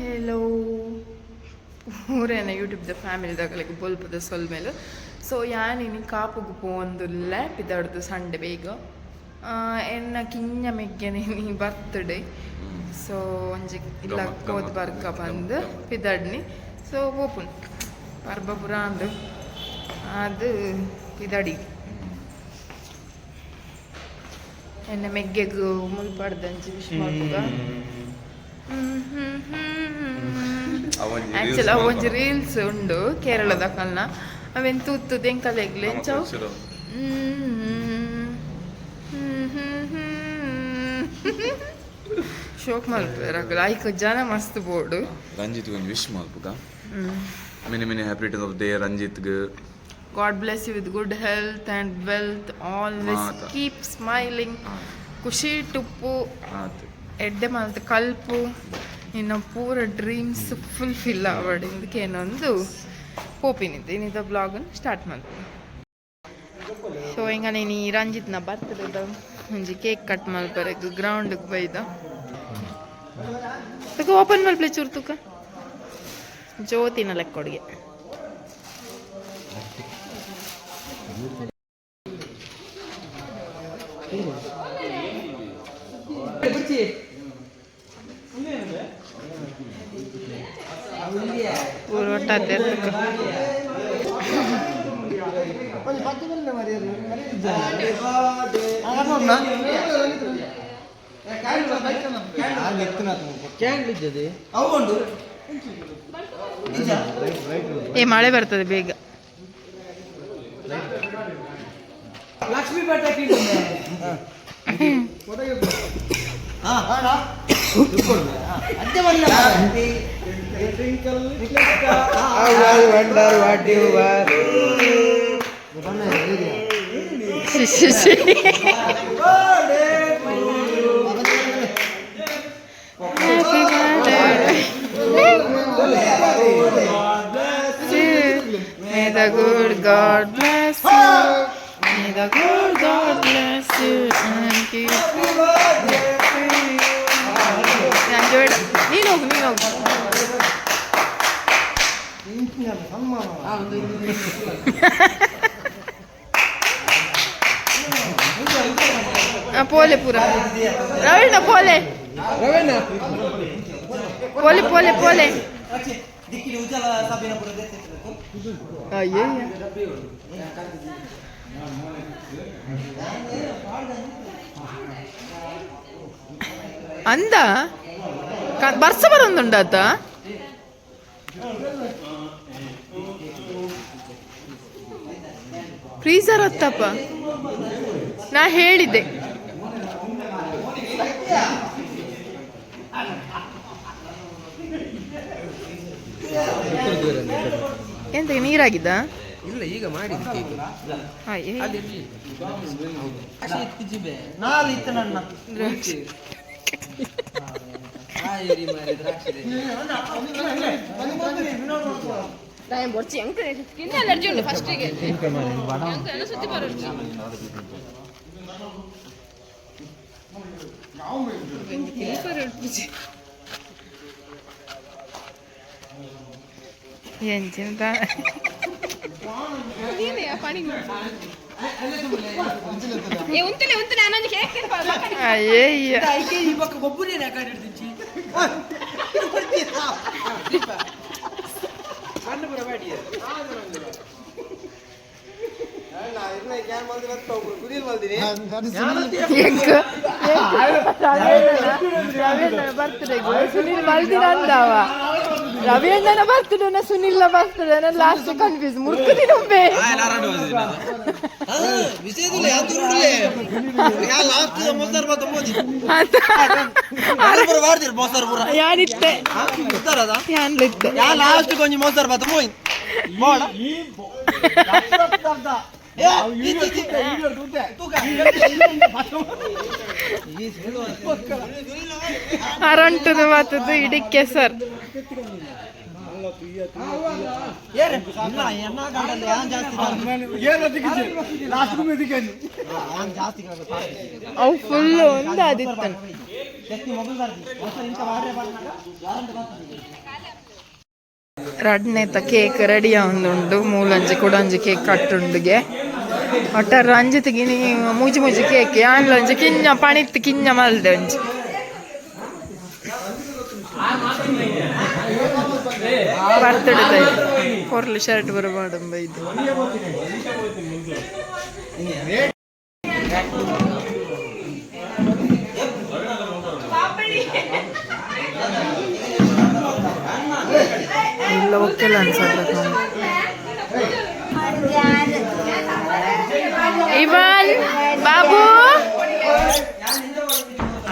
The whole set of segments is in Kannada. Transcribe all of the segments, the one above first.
ಹೆಲೋ ಊರೇನ ಯೂಟ್ಯೂಬ್ದ ಫ್ಯಾಮಿಲಿದಾಗಲಿಗೆ ಬೊಲ್ಪದ ಸೊಲ್ಮೇಲು ಸೊ ಯಾನಿನಿ ಕಾಪುಗು ಲ್ಯಾಪ್ ಇದ್ದಾಡ್ದು ಸಂಡೆ ಬೇಗ. ಎನ್ನ ಕಿಂಜ ಮೆಗ್ಗೆನೆ ನೀ ಬರ್ತ್ಡೇ ಸೊ ಒಂಜಿ ಇಲ್ಲ ಕೋದ್ ಬರ್ಕ ಬಂದು. ಪಿದಾಡ್ನಿ. So open. ಪರ್ಬಪುರ ಅಂದು. ಅದು ಪಿದಾಡಿ. ಎನ್ನ ಮೆಗ್ಗೆಗು ಮುಲ್ಪಡ್ದಂಚಿ ವಿಶ್ ಮಾಡ್ಬೋದ ಅವೊಂಜಿ ಆಕ್ಚುಲಿ reels ಒಂಜಿ ರೀಲ್ಸ್ ಉಂಡು ಕೇರಳದ ಕಲ್ನ. ಅವೆನ್ ತೂತು ದೆಂಕಲೆಗ್ಲೆ ನಮ್ಮ ಚೌ. ಶೋಕ್ ಮಲ್ಪೆರಗಲ ಐಕ ಜನ ಮಸ್ತ್ ಬೋರ್ಡ್. ರಂಜಿತ್ ಒಂದು ವಿಶ್ ಮಾಡ್ಬೇಕ? ಮಿನಿ ಮಿನಿ happy of day ರಂಜಿತ್ಗೆ. God bless you with good health and wealth always keep smiling ಖುಷಿ ಟುಪ್ಪು. ಆತು. ಎಡ್ಡೆ ಮಲ್ತ ಕಲ್ಪು, ಇನ್ನು ಪೂರ ಡ್ರೀಮ್ಸ್ ಫುಲ್ಫಿಲ್ ಆವಡಿಂದಕ್ಕೆ ಏನೊಂದು ಪೋಪಿನಿದ್ದು ಇನ್ನಿದ ಬ್ಲಾಗನ್ನು ಸ್ಟಾರ್ಟ್ ಮಾಡ್ತೀನಿ. ಸೊ ಹಿಂಗ ನೀನು ಈ ರಂಜಿತ್ನ ಬರ್ತದ ಒಂಜಿ ಕೇಕ್ ಕಟ್ ಮಲ್ಪರೆಗ್ ಗ್ರೌಂಡ್ಗೆ ಬೈದ. ತುಕ ಓಪನ್ ಮಲ್ಪ್ಲೆ ಚೂರು ತುಕ. ಜ್ಯೋತಿನ ಲೆಕ್ಕೊಡ್ಗೆ ಊರು ಏ ಮಳೆ ಬರ್ತದೆ ಬೇಗ. ಲಕ್ಷ್ಮೀ ಪಟಾಕಿ she, wonder what you are May the good God bless. போலே பூரா. ரவிண்ணா போலே. ரவிண்ணா. போலே போலே போலே. ஐயா అందా బర్స బరుందుండా ಫ್ರೀಸರ್ ಹೊತ್ತಪ್ಪ ನಾ ಹೇಳಿದ್ದೆ. ಎಂತ ನೀರಾಗಿದ್ದ? ಇಲ್ಲ ಈಗ ಮಾಡಿ ನನ್ನ ನಾನು ಬರ್ಚಿ ಹೆಂಗ್ ಸ್ಕಿನ್ ಅಲರ್ಜಿ ಉಂಟು ಫಸ್ಟಿಗೆ ಹೆಂಗ್ ಸುತ್ತಿ ಬರೋರ್ಜಿ ಎಂಚಿಂತ ನೀನೇ ಆ ಪಣಿ ಏ ಉಂತಲೆ ಉಂತಲೆ ನಾನೊಂದು ಕೇಕ್ ಅಯ್ಯಯ್ಯ ಐಕೆ ಬರ್ತಡೆ ಸುನಿಲ್ ಮಲ್ದಿನ ಅಂದವ ರವೀಂದ್ರನ ಬರ್ತಡೇನ ಸುನಿಲ್ನ ಬರ್ತಡೇನ ಲಾಸ್ಟ್ ಕನ್ಫ್ಯೂಸ್ ಮುರ್ಕುದಿ ನೊಬ್ಬೆ ವಿಷಯದಲ್ಲಿ ಯಾವ ದೂರಡಲೆ ಯಾ ಲಾಸ್ಟ್ ಕೊಂಚ ಮೋಸರ್ ಬತ್ತ ಮೋಯ್ ಅರಂಟದ ಮಾತದ್ದು ಇಡಕ್ಕೆ ಜಾಸ್ತಿ ಅವು ಫುಲ್ ಒಂದು ಆದಿತ್ತನು ರಡ್ನೆತ ಕೇಕ್ ರೆಡಿ ಆವೊಂದುಂಡು ಮೂಲಂಜಿ ಕುಡಂಜಿ ಕೇಕ್ ಕಟ್ಟುಂಡುಗೆ. ಒಟ್ಟಾರ ಅಂಜಿ ತೆಗಿನಿ ಮೂಜಿ ಮೂಜಿ ಕೇಕ್ ಆನ್ಲಂಜಿ ಕಿಂಜ ಪಣಿತ್ ಕಿಂಜ ಮಲ್ದೆ ಒಂಜಿ ಬರ್ತಡೆ ಕೊರ್ಲು ಶರ್ಟ್ ಬರಬಾರ್ದು ಬೈದು ಇಲ್ಲ ಒಕ್ಕೆಲ್ಲ ಅನ್ಸಲ್ಲ ಇವನ್ ಬಾಬು.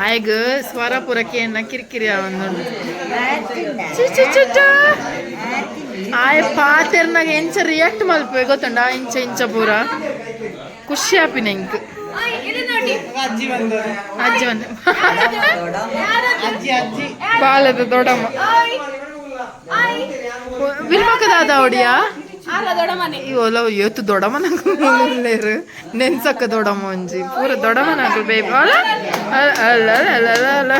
ಆಯ್ಗ ಸ್ವರಪುರಕ್ಕೆ ಏನ ಕಿರಿಕಿರಿ ಅವನು ಆಯ್ ಪಾತೆರ್ನಾಗ ಎಂಚ ರಿಯಾಕ್ಟ್ ಮಲ್ಪೆ ಗೊತ್ತುಂಡ ಇಂಚ ಇಂಚ ಪೂರ ಖುಷಿ ಆಪಿನ ಇಂಕ್ ಅಜ್ಜಿ ಬಂದು ಬಾಲದ ದೊಡ್ಡಮ್ಮ ವಿಲ್ಮಕದಾದ ಅವಡಿಯಾ ಇವಲ್ಲ ಇವತ್ತು ದೊಡಮನಾಗಲೇರು ನೆನ್ಸಕ್ಕ ದೊಡಮ ಒಂಜಿ ಪೂರ ದೊಡಮನಾಗಲ್ ಬೇಬಿ ಅಲ್ಲ ಅಲ್ಲ ಅಲ್ಲ ಅಲ್ಲ ಅಲ್ಲ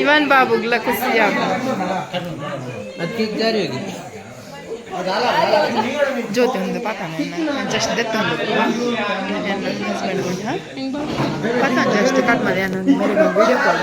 ಇವನ್ ಬಾಬುಗ್ಲ ಖುಷಿಯಾಗ ಜ್ಯೋತಿ ಒಂದು ಪಾತಾನ ಜಸ್ಟ್ ದೆತ್ತ ಒಂದು ಹಸ್ಬೆಂಡ್ ಜಸ್ಟ್ ಕಟ್ ಮಾಡಿ ಅನ್ನೋದು ವಿಡಿಯೋ ಕಾಲ್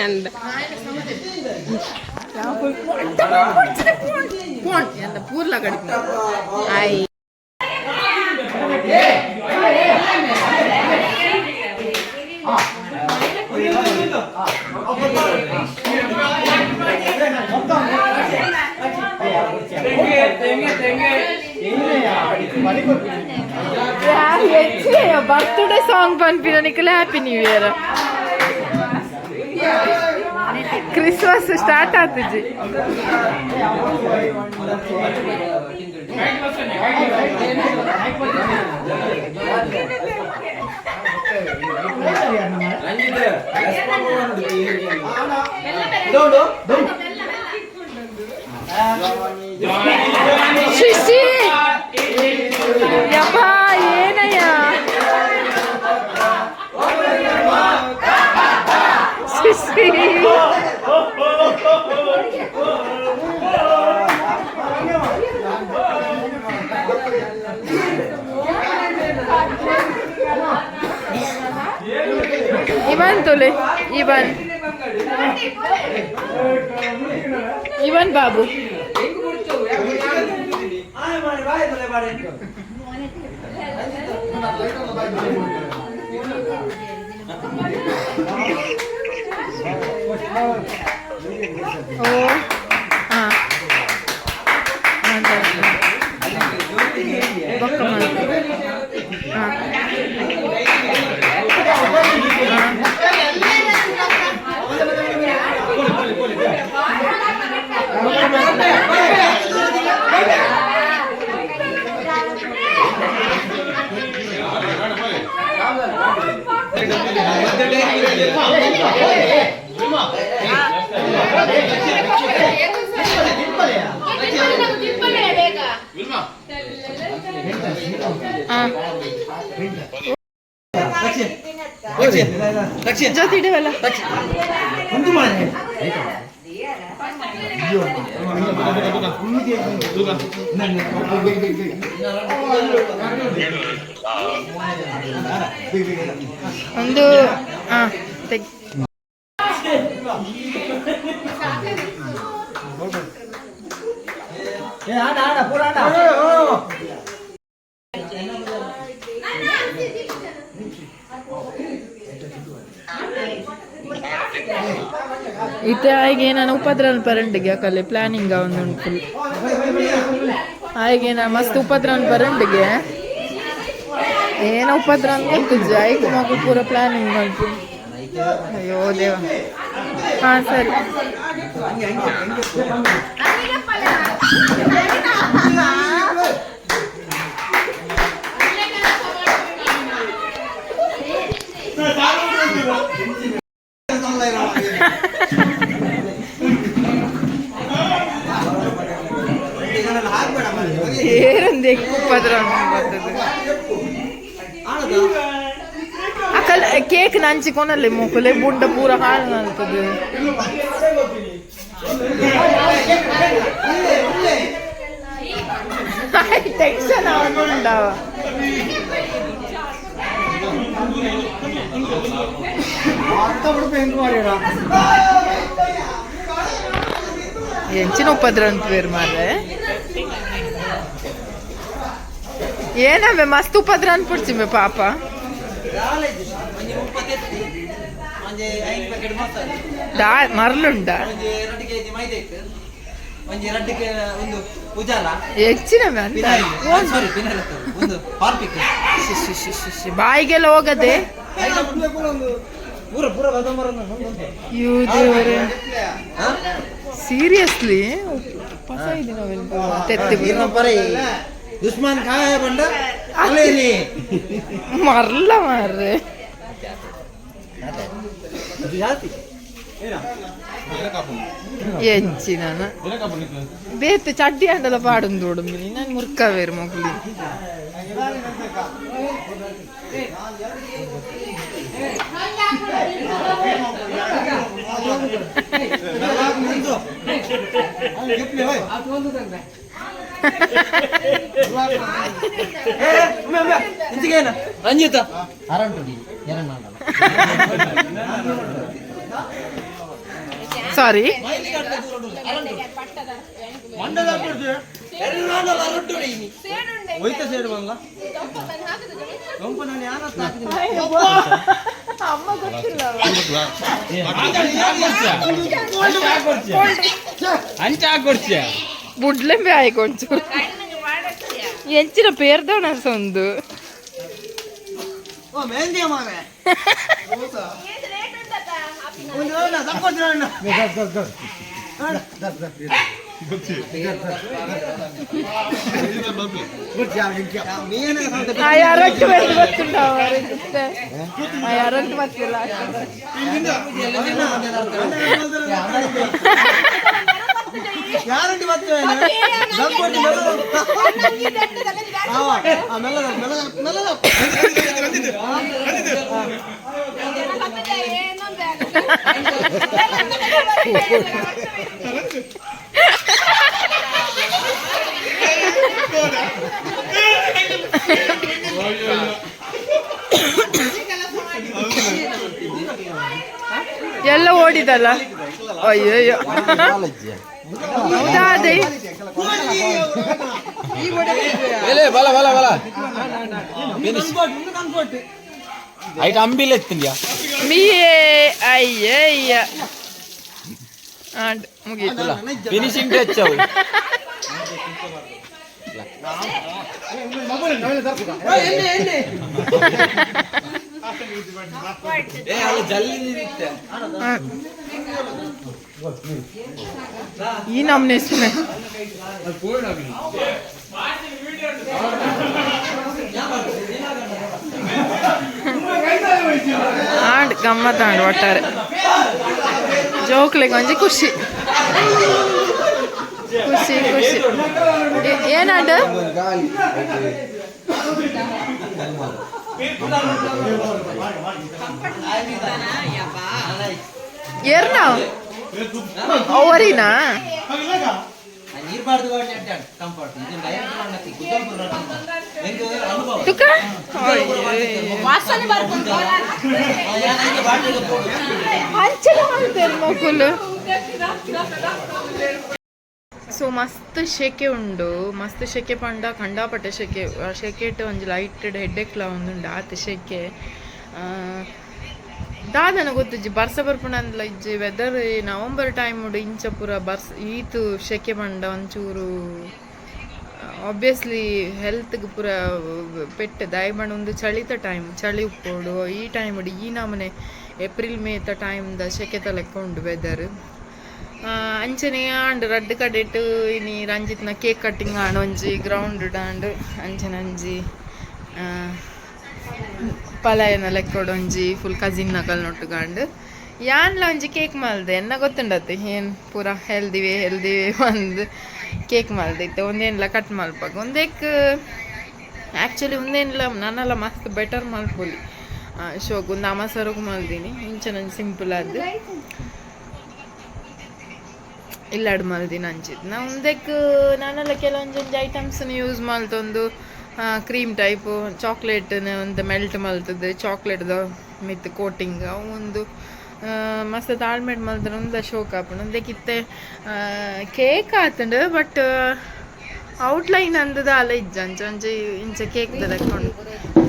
ಎಂತ ಪೂರ್ಲ ಕಡಿಮೆ ಆಯ್ ಬರ್ತ್ಡೇ ಸಾಂಗ್ ಪನ್ಪಿನ ನಿಕಲ happy new year Christmas start అవుతుంది శిశి యబ్బా খুশি ইমান তোলে ইবান ইবান বাবু Thank you. ఓ ಜೊತೆ ಇಡವಲ್ಲ? ಒಂದು ಮಾರೆ ಒಂದು ಹಾ ತೆಗ್ ಇತ್ತೆ ಆಯ್ಗೆ ನಾನು ಉಪದ್ರವ ಪರಂಡಿಗೆ ಯಾಕಲ್ಲಿ ಪ್ಲಾನಿಂಗ್ ಒಂದು ಉಂಟು ಆಯ್ಗೆ ನಾ ಮಸ್ತ್ ಉಪದ್ರವ ಪರಂಡಿಗೆ. ಏನೋ ಉಪದ್ರ ಅಂತ ಜೈಕ್ ಮಗು ಪೂರ ಪ್ಲಾನಿಂಗ್ ಮಾಡ್ತು ಅಯ್ಯೋ ದೇವ. ಹಾ, ಸರಿ. ఎక్కువ పదరాను అక్కడ కేక్ నంచి కొనలే మొక్కలే బుండ పూర హాళన అంతది టెన్షన్ అవునుండవా ఎంచిన ఉపద్రవం పేరు మారే ಏನವೆ ಮಸ್ತ್ ಉಪದ್ರ ಅನ್ಪಡ್ಸಿಮೆ ಪಾಪ ಮರ್ಲುಂಡ ದಾ ಮರಳುಂಡ. ಬಾಯಿಗೆಲ್ಲ ಹೋಗದೆ ಸೀರಿಯಸ್ಲಿ ಪಸ ತೆತ್ತಿ ಬರೀ ದುಶ್ಮನ್ ಕಾಯ ಬಂಡ ಅಲ್ಲೇನಿ ಮರಲ್ಲ ಮಾರ್ರೆ ಜಾತಿ ಎಂಚಿನ ಬೇತ್ ಚಡ್ಡಿ ಅಂಡಲ ಪಾಡುಂದು ಉಡುಮಿ ನಾನು ಮುರ್ಕವೇರು ಮಗುಲಿ ಇಂಚಿಗೇನ ರಂಜಿತ ಅರಂಟು ಎರಡು ಸಾರಿ ಹೋಯ್ತ ಸೇರು ಬಂಗ ಗಂಪು ನಾನು ಯಾರ ಅಮ್ಮ ಗೊತ್ತಿಲ್ಲ ಅಂಚ ಹಾಕೊಡ್ತೀಯ ಬುಡ್ಲೆಂಬೆ ಆಯ್ಕೊಂಚು ಎಂಚಿನ ಪೇರ್ದವನ ಒಂದು ಓ ಮೆಹಂದಿಯ ಮಾವೆ ಒಂದು ಅಣ್ಣ ತಕ್ಕೊಡ್ತೀನಿ ಅಣ್ಣ ನೀನೇ ಆ ಯಾರಟ್ಟು ಬರ್ದು ಗೊತ್ತುಂಟಾವ ಆ ಯಾರಟ್ಟು ಬರ್ತಿಲ್ಲ ಬರ್ತೇವೆ ಎಲ್ಲ ಓಡಿದಲ್ಲ? ಅಯ್ಯೋ ಬಲ ಬಲ ಬಲ ಕನ್ಫರ್ಟ್ ಕನ್ಫರ್ಟ್ ಐಟ್ ಅಂಬಿಲ್ ಎತ್ತಿಂದ್ಯಾ ಮೀ ಅಯ್ಯಯ್ಯ ಆಡ್ ಮುಗೀತು ಫಿನಿಶಿಂಗ್ ಟಚ್ ಅವು ಎಣ್ಣೆ ಎಣ್ಣೆ ಏ ಅಲ್ಲಿ ಜಲ್ಲಿ ನಿಂತೆ ಹ. ಈ ನಮ್ನೆ ಸುಮ್ಮನೆ ಆಡ್ ಗಮ್ಮತ್ ಆಡ್ ಒಟ್ಟಾರೆ ಜೋಕ್ಲೆಗೆ ಒಂಜಿ ಖುಷಿ ಖುಷಿ ಖುಷಿ ಏ- ಏನಾಡು ఎర్నా ఓవరీనా మంచిగా ఆడతారు మొక్కులు ಸೊ ಮಸ್ತ್ ಶೆಕೆ ಉಂಡು. ಮಸ್ತ್ ಶೆಕೆ ಪಂಡ ಕಂಡಾಪಟ್ಟೆ ಶೆಕೆ ಶೆಕೆಟ್ ಒಂಜಿ ಲೈಟ್ ಹೆಡ್ಡೆಕ್ಲ ಒಂದುಂಡು ಆತ ಶೆಕೆ. ದಾದನ ಗೊತ್ತಿಜ್ಜಿ ಬರ್ಸ ಬರ್ಪುನಂದ್ಲ ಇಜ್ಜಿ ವೆದರ್ ನವಂಬರ್ ಟೈಮ್ ಇಂಚ ಪೂರ ಬರ್ಸ್, ಈತು ಶೆಕೆ ಪಂಡ ಒಂಚೂರು ಆಬ್ವಿಯಸ್ಲಿ ಹೆಲ್ತ್ಗೆ ಪೂರ ಪೆಟ್ಟು ದಾಯಬಣ್ಣ ಒಂದು ಚಳಿತ ಟೈಮ್ ಚಳಿ ಉಪ್ಪೋಡು. ಈ ಟೈಮ್ ಈ ನಮನೆ ಏಪ್ರಿಲ್ ಮೇತ ಟೈಮ್ದ ಶೆಕೆ ಲೆಕ್ಕ ಉಂಡು ವೆದರ್ ಅಂಚನೆ ಆಂಡ್ ರಡ್ಡ್ ಕಡೆಟ್ ಇನಿ ರಂಜಿತ್ನ ಕೇಕ್ ಕಟ್ಟಿಂಗ್ ಆಂಡ್ ಗ್ರೌಂಡ್ ಡಾಂಡ್ ಅಂಚನೆ ಆ, ಪಲಾಯನ ಲೆಕ್ಕೊಡು ಒಂಜಿ ಫುಲ್ ಕಸಿನ್ ನಕಲ್ ನೊಟ್ಟುಗಾಂಡ್ ಯಾನ್ಲ ಒಂಜಿ ಕೇಕ್ ಮಲ್ದೆ ಎನ್ನ ಗೊತ್ತುಂಡತ್ತೆ ಏನ್ ಪೂರ ಹೆಲ್ದಿವೆ ಹೆಲ್ದಿವೆ ಒಂದು ಕೇಕ್ ಮಲ್ದೆ ಒಂದೇನ್ಲ ಕಟ್ ಮಲ್ಪಾಗ ಒಂದೇಕ್ ಆ್ಯಕ್ಚುಲಿ ಒಂದೇನ್ಲ ನಾನೆಲ್ಲ ಮಸ್ತ್ ಬೆಟರ್ ಮಲ್ಪೊಲಿ ಶೋಕ್ ಒಂದು ಅಮಸರಗು ಮಲ್ದೀನಿ ಇಂಚೆ ನಂಗೆ ಸಿಂಪಲ್ ಆದ್ದು ಇಲ್ಲಾಡು ಮಲ್ದಿನ ಅಂಚಿತ್ತು ನಾ ಮುಂದೆಕ್ ನಾನೆಲ್ಲ ಕೆಲವೊಂದೊಂದು ಐಟಮ್ಸನ್ನು ಯೂಸ್ ಮಲ್ತೊಂದು ಕ್ರೀಮ್ ಟೈಪು ಚಾಕ್ಲೇಟ್ ಒಂದು ಮೆಲ್ಟ್ ಮಲ್ತದ್ದು ಚಾಕ್ಲೇಟ್ದ ಮಿತ್ ಕೋಟಿಂಗ್ ಅವು ಒಂದು ಮಸ್ತ್ ತಾಳ್ಮೆಡ್ ಮಲ್ದ್ರೆ ಒಂದು ಶೋಕ್ ಆಪಣ ಒಂದಕ್ಕಿತ್ತೆ ಕೇಕ್ ಆತಂಡು ಬಟ್ ಔಟ್ಲೈನ್ ಅಂದದ ಆಲ ಇಜ್ಜ. ಅಂಚ ಇಂಚ ಕೇಕ್ ತಕೊಂಡು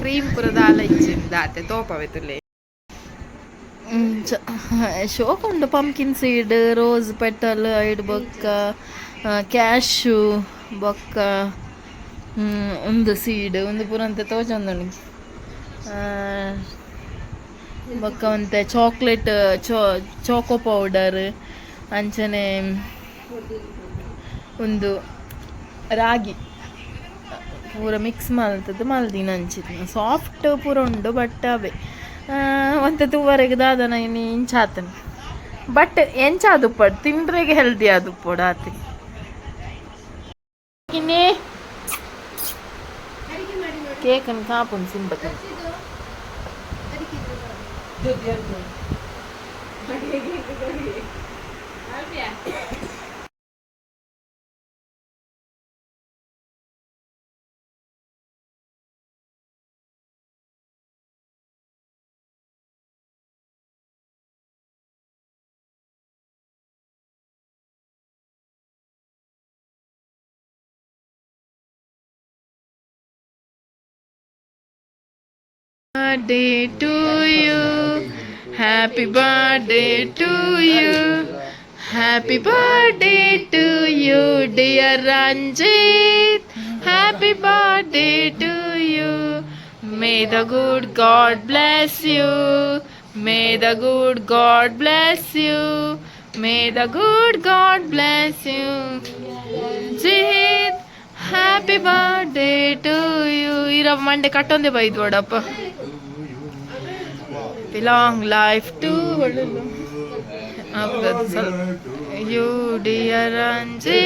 ಕ್ರೀಮ್ ಪುರದ ಆಲ ಇಜ್ಜಿಂದ ಆತೆ ತೋಪವೆತ್ತುಲೆ ಶೋಕ್ ಉಂಡು ಪಂಕಿನ್ ಸೀಡ್ ರೋಸ್ ಪೆಟಲ್ ಐಡ್ ಬೊಕ್ಕ ಕ್ಯಾಶು ಬೊಕ್ಕ ಒಂದು ಸೀಡ್ ಒಂದು ಪುರಂತ ತೋಜೊಂದುಂಡು ಬೊಕ್ಕ ಒಂತೆ ಚಾಕ್ಲೇಟ್ ಚೋ ಚೋಕೋ ಪೌಡರ್ ಅಂಚನೆ ಒಂದು ರಾಗಿ. ಪೂರ ಮಿಕ್ಸ್ ಮಲ್ತದ್ದು ಮಲ್ದಿನ ಅಂಚಿದ್ನ. ಸಾಫ್ಟ್ ಪೂರ ಉಂಡು ಬಟ್ ಅವೇ. ಒಂತೆ ತೂವರೆಗೆ ದಾದನ ಇನ್ನು ಇಂಚಾತನ. ಬಟ್ ಎಂಚಾದು ಪಡ್ ತಿಂದ್ರೆಗೆ ಹೆಲ್ದಿ ಅದು ಪೊಡ ಆತಿ ಇನ್ನೇ ಕೇಕನ್ Thank ಸಿಂಬತ್ birthday to you. Happy birthday to you. Happy birthday to you, dear Ranjit. Happy birthday to you. May the good God bless you. May the good God bless you. May the good God bless you. Jit, happy birthday to you ಇರೋ ಮಂಡೆ ಕಟ್ಟೊಂದೆ ಬೈದು be long life to you dear Anji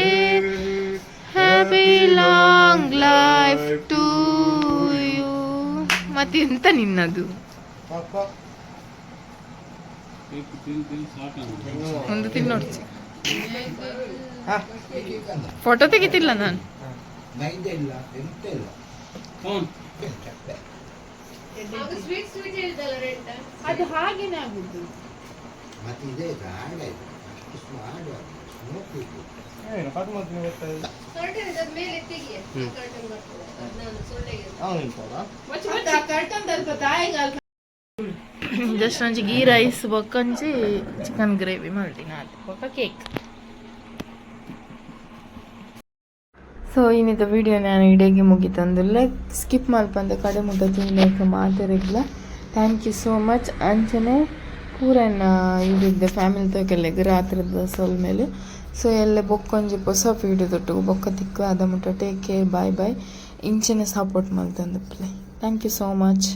happy long life to you ಮತ್ತೆಂತ ನಿನ್ನದು? ಒಂದು ತಿನ್ನೋಡ್ಸಿ ಫೋಟೋ ತೆಗಿತಿಲ್ಲ ನಾನು. ಸ್ವೀಟ್ ಸ್ವೀಟ್ ಹೇಳ್ದಲ್ಲ ರೆಡ್ ಅದು ಹಾಗೇನೆ ಆಗುದು. ಏನು ಕಟ್ ಮಾಡ್ತೀನಿ ಗೊತ್ತಾಯ್ತು ಕರ್ಟನ್ ಅದ ಅವನು ನಿಂತಲ್ಲ ಜಸ್ಟ್ ಒಂಜಿ ಗೀ ರೈಸ್ ಬಕ್ಕಂಜಿ ಚಿಕನ್ ಗ್ರೇವಿ ಮಾಡ್ತೀನಿ ಅದು ಬೊಕ್ಕ ಕೇಕ್ ಸೊ ಇನ್ನಿದ ವಿಡಿಯೋ ನಾನು ಇಡೀಗೆ ಮುಗಿತಂದಿಲ್ಲ ಸ್ಕಿಪ್ ಮಾಡ್ಬಂದ ಕಡೆ ಮುದ್ದ ತಿನ್ನಕ್ಕೆ ಮಾತಾಡಿಲ್ಲ ಥ್ಯಾಂಕ್ ಯು ಸೋ ಮಚ್ ಅಂಚನೆ ಪೂರ ಇದಿದ್ದೆ ಫ್ಯಾಮಿಲಿ ತೋಕೆಲ್ಲೆಗ್ ರಾತ್ರಿದ ಸೊಲ್ ಮೇಲೆ ಸೊ ಎಲ್ಲ ಬೊಕ್ಕೊಂಜಿ ಹೊಸ ವೀಡಿಯೋ ತೊಟ್ಟು ಬೊಕ್ಕ ತಿಕ್ಕು, ಅದ ಮುಟ್ಟ. ಟೇಕ್ ಕೇರ್ ಬಾಯ್ ಬಾಯ್ ಇಂಚನೆ support ಮಲ್ತಂದು. Play thank you so much